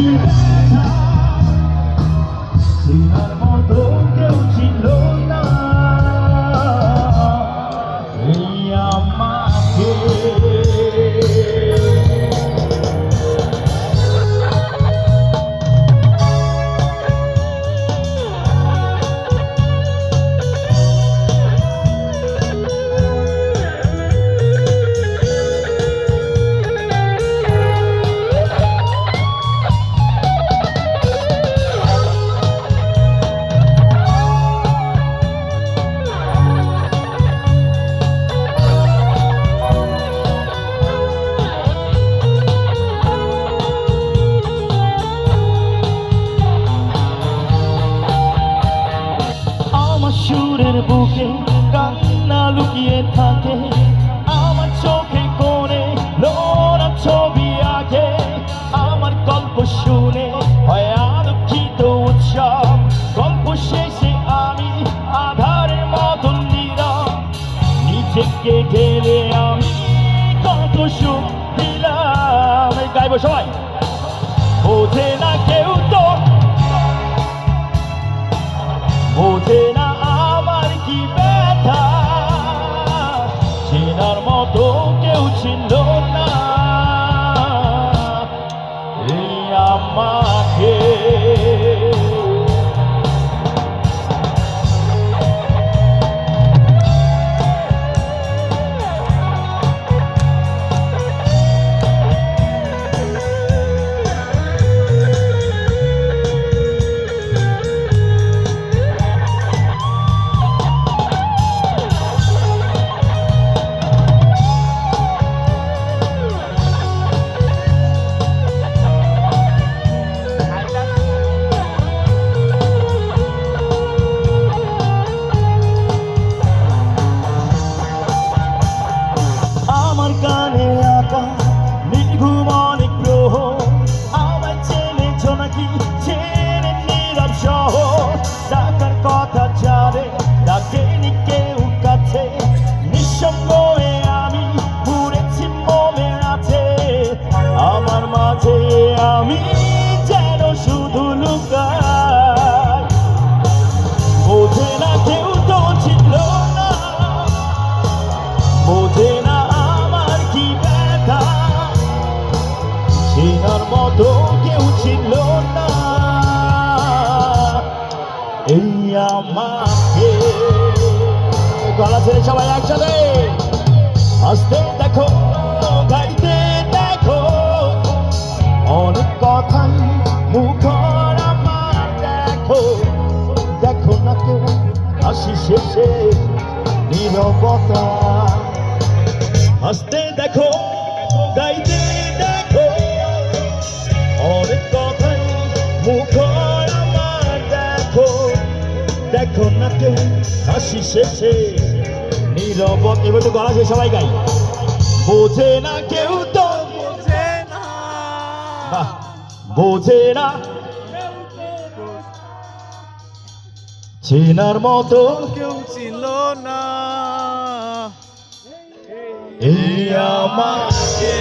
কি বুকে কান্না লুকিয়ে থাকে। আমার চোখে কোণে ছবি আঁকে। আমার গল্প শুনে হয় আলোকিত উৎসব। গল্প শেষে আমি আধারের মতন নীরব। নিজেকে ঢেলে আমি কত সুখ দিলাম। গাইব সবাই। বোঝে না কেউ তো। বোঝে না মতো কেউ ছিল। ডাকার কথা জানে ডাকেনি নিঃসঙ্গ আমি ঘুরেছি আছে আমার মাঝে আমি যেন শুধু লুকাই। না কেউ ছিল না। না আমার কি মতো কেউ ছিল না। এই আমাকে গলা ছেড়ে সবাই একসাথে। আসতে দেখো গাইতে দেখো। অনেক কথাই মুখর আমার দেখো। দেখো না কেউ হাসি শেষে নীরবতা। হাসতে দেখো গাইতে না হাসি শেষে। নীরব এবার তো গলা সবাই গাই। বোঝে না কেউ তো, বোঝে না। বোঝে না। চেনার মতো কেউ ছিল না। এই আমাকে